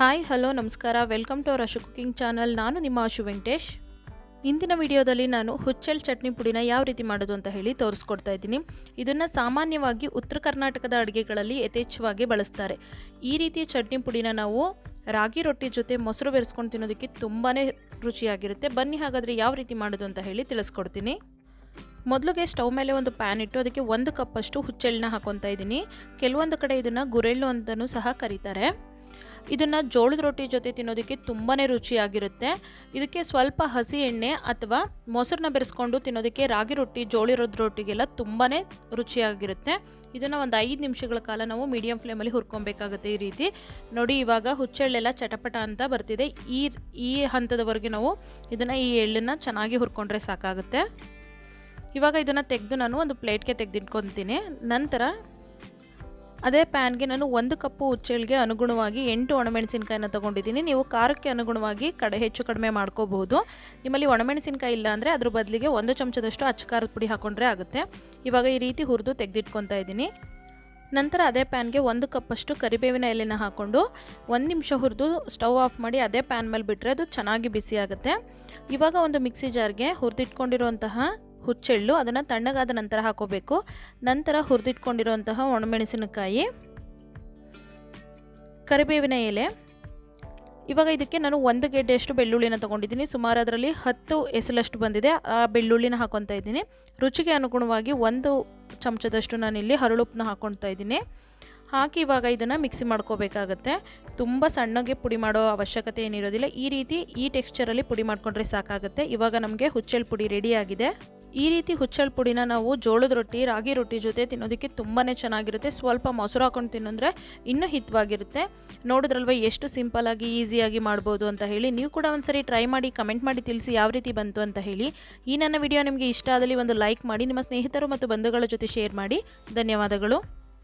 Hi hello ನಮಸ್ಕಾರ. Welcome to our Ashu cooking channel ನಾನು ನಿಮ್ಮ ಅಶು ವೆಂಕಟೇಶ್ ಇಂದಿನ ವಿಡಿಯೋದಲ್ಲಿ ನಾನು ಹುಚ್ಚೆಳ್ ಚಟ್ನಿ ಪುಡಿನ ಯಾವ ರೀತಿ ಮಾಡೋದು ಅಂತ ಹೇಳಿ ತೋರಿಸ್ಕೊಡ್ತಾ ಇದ್ದೀನಿ. ಇದನ್ನು ಸಾಮಾನ್ಯವಾಗಿ ಉತ್ತರ ಕರ್ನಾಟಕದ ಅಡುಗೆಗಳಲ್ಲಿ ಯಥೇಚ್ಛವಾಗಿ ಬಳಸ್ತಾರೆ. ಈ ರೀತಿಯ ಚಟ್ನಿ ಪುಡಿನ ನಾವು ರಾಗಿ ರೊಟ್ಟಿ ಜೊತೆ ಮೊಸರು ಬೆರೆಸ್ಕೊಂಡು ತಿನ್ನೋದಕ್ಕೆ ತುಂಬಾ ರುಚಿಯಾಗಿರುತ್ತೆ. ಬನ್ನಿ ಹಾಗಾದರೆ ಯಾವ ರೀತಿ ಮಾಡೋದು ಅಂತ ಹೇಳಿ ತಿಳಿಸ್ಕೊಡ್ತೀನಿ. ಮೊದಲಿಗೆ ಸ್ಟವ್ ಮೇಲೆ ಒಂದು ಪ್ಯಾನ್ ಇಟ್ಟು ಅದಕ್ಕೆ ಒಂದು ಕಪ್ಪಷ್ಟು ಹುಚ್ಚೆಳ್ಳನ್ನ ಹಾಕೊತಾ ಇದ್ದೀನಿ. ಕೆಲವೊಂದು ಕಡೆ ಇದನ್ನು ಗುರೆಳ್ಳು ಅಂತಲೂ ಸಹ ಕರೀತಾರೆ. ಇದನ್ನು ಜೋಳದ ರೊಟ್ಟಿ ಜೊತೆ ತಿನ್ನೋದಕ್ಕೆ ತುಂಬಾ ರುಚಿಯಾಗಿರುತ್ತೆ. ಇದಕ್ಕೆ ಸ್ವಲ್ಪ ಹಸಿ ಎಣ್ಣೆ ಅಥವಾ ಮೊಸರನ್ನ ಬೆರೆಸ್ಕೊಂಡು ತಿನ್ನೋದಕ್ಕೆ ರಾಗಿ ರೊಟ್ಟಿ ಜೋಳಿರೋದ ರೊಟ್ಟಿಗೆಲ್ಲ ತುಂಬಾ ರುಚಿಯಾಗಿರುತ್ತೆ. ಇದನ್ನು ಒಂದು ಐದು ನಿಮಿಷಗಳ ಕಾಲ ನಾವು ಮೀಡಿಯಂ ಫ್ಲೇಮಲ್ಲಿ ಹುರ್ಕೊಬೇಕಾಗುತ್ತೆ ಈ ರೀತಿ. ನೋಡಿ, ಇವಾಗ ಹುಚ್ಚೆಳ್ಳೆಲ್ಲ ಚಟಪಟ ಅಂತ ಬರ್ತಿದೆ. ಈ ಈ ಹಂತದವರೆಗೆ ನಾವು ಇದನ್ನು ಈ ಎಳ್ಳನ್ನು ಚೆನ್ನಾಗಿ ಹುರ್ಕೊಂಡ್ರೆ ಸಾಕಾಗುತ್ತೆ. ಇವಾಗ ಇದನ್ನು ತೆಗೆದು ನಾನು ಒಂದು ಪ್ಲೇಟ್ಗೆ ತೆಗೆದಿಟ್ಕೊತೀನಿ. ನಂತರ ಅದೇ ಪ್ಯಾನ್ಗೆ ನಾನು ಒಂದು ಕಪ್ಪು ಉಚ್ಚೆಳಿಗೆ ಅನುಗುಣವಾಗಿ ಎಂಟು ಒಣಮೆಣಸಿನ್ಕಾಯಿನ ತೊಗೊಂಡಿದ್ದೀನಿ. ನೀವು ಖಾರಕ್ಕೆ ಅನುಗುಣವಾಗಿ ಕಡೆ ಹೆಚ್ಚು ಕಡಿಮೆ ಮಾಡ್ಕೋಬಹುದು. ನಿಮ್ಮಲ್ಲಿ ಒಣಮೆಣಸಿನಕಾಯಿ ಇಲ್ಲ ಅಂದರೆ ಅದ್ರ ಬದಲಿಗೆ ಒಂದು ಚಮಚದಷ್ಟು ಅಚ್ಚ ಖಾರದ ಪುಡಿ ಹಾಕೊಂಡ್ರೆ ಆಗುತ್ತೆ. ಇವಾಗ ಈ ರೀತಿ ಹುರಿದು ತೆಗೆದಿಟ್ಕೊತಾ ಇದ್ದೀನಿ. ನಂತರ ಅದೇ ಪ್ಯಾನ್ಗೆ ಒಂದು ಕಪ್ಪಷ್ಟು ಕರಿಬೇವಿನ ಎಲೆನ ಹಾಕ್ಕೊಂಡು ಒಂದು ನಿಮಿಷ ಹುರಿದು ಸ್ಟವ್ ಆಫ್ ಮಾಡಿ ಅದೇ ಪ್ಯಾನ್ ಮೇಲೆ ಬಿಟ್ಟರೆ ಅದು ಚೆನ್ನಾಗಿ ಬಿಸಿ ಆಗುತ್ತೆ. ಇವಾಗ ಒಂದು ಮಿಕ್ಸಿ ಜಾರ್ಗೆ ಹುರಿದಿಟ್ಕೊಂಡಿರುವಂತಹ ಹುಚ್ಚೆಳ್ಳು, ಅದನ್ನು ತಣ್ಣಗಾದ ನಂತರ ಹಾಕೋಬೇಕು. ನಂತರ ಹುರಿದಿಟ್ಕೊಂಡಿರುವಂತಹ ಒಣಮೆಣಸಿನಕಾಯಿ, ಕರಿಬೇವಿನ ಎಲೆ. ಇವಾಗ ಇದಕ್ಕೆ ನಾನು ಒಂದು ಗೆಡ್ಡೆಯಷ್ಟು ಬೆಳ್ಳುಳ್ಳಿನ ತೊಗೊಂಡಿದ್ದೀನಿ. ಸುಮಾರು ಅದರಲ್ಲಿ ಹತ್ತು ಎಸಲಷ್ಟು ಬಂದಿದೆ. ಆ ಬೆಳ್ಳುಳ್ಳಿನ ಹಾಕೊತಾ ಇದ್ದೀನಿ. ರುಚಿಗೆ ಅನುಗುಣವಾಗಿ ಒಂದು ಚಮಚದಷ್ಟು ನಾನಿಲ್ಲಿ ಹರಳುಪ್ಪನ್ನ ಹಾಕ್ಕೊಳ್ತಾ ಇದ್ದೀನಿ. ಹಾಕಿ ಇವಾಗ ಇದನ್ನು ಮಿಕ್ಸಿ ಮಾಡ್ಕೋಬೇಕಾಗತ್ತೆ. ತುಂಬ ಸಣ್ಣಗೆ ಪುಡಿ ಮಾಡೋ ಅವಶ್ಯಕತೆ ಏನಿರೋದಿಲ್ಲ. ಈ ರೀತಿ ಈ ಟೆಕ್ಸ್ಚರಲ್ಲಿ ಪುಡಿ ಮಾಡಿಕೊಂಡ್ರೆ ಸಾಕಾಗುತ್ತೆ. ಇವಾಗ ನಮಗೆ ಹುಚ್ಚೆಲ್ ಪುಡಿ ರೆಡಿಯಾಗಿದೆ ಈ ರೀತಿ ಹುಚ್ಚಳ ಪುಡಿನ ನಾವು ಜೋಳದ ರೊಟ್ಟಿ, ರಾಗಿ ರೊಟ್ಟಿ ಜೊತೆ ತಿನ್ನೋದಕ್ಕೆ ತುಂಬಾ ಚೆನ್ನಾಗಿರುತ್ತೆ. ಸ್ವಲ್ಪ ಮೊಸರು ಹಾಕೊಂಡು ತಿನ್ನಂದ್ರೆ ಇನ್ನೂ ಹಿತವಾಗಿರುತ್ತೆ. ನೋಡಿದ್ರಲ್ವ, ಎಷ್ಟು ಸಿಂಪಲ್ಲಾಗಿ ಈಸಿಯಾಗಿ ಮಾಡ್ಬೋದು ಅಂತ ಹೇಳಿ. ನೀವು ಕೂಡ ಒಂದ್ಸರಿ ಟ್ರೈ ಮಾಡಿ, ಕಮೆಂಟ್ ಮಾಡಿ ತಿಳಿಸಿ ಯಾವ ರೀತಿ ಬಂತು ಅಂತ ಹೇಳಿ. ಈ ನನ್ನ ವಿಡಿಯೋ ನಿಮಗೆ ಇಷ್ಟ ಆದಲ್ಲಿ ಒಂದು ಲೈಕ್ ಮಾಡಿ, ನಿಮ್ಮ ಸ್ನೇಹಿತರು ಮತ್ತು ಬಂಧುಗಳ ಜೊತೆ ಶೇರ್ ಮಾಡಿ. ಧನ್ಯವಾದಗಳು.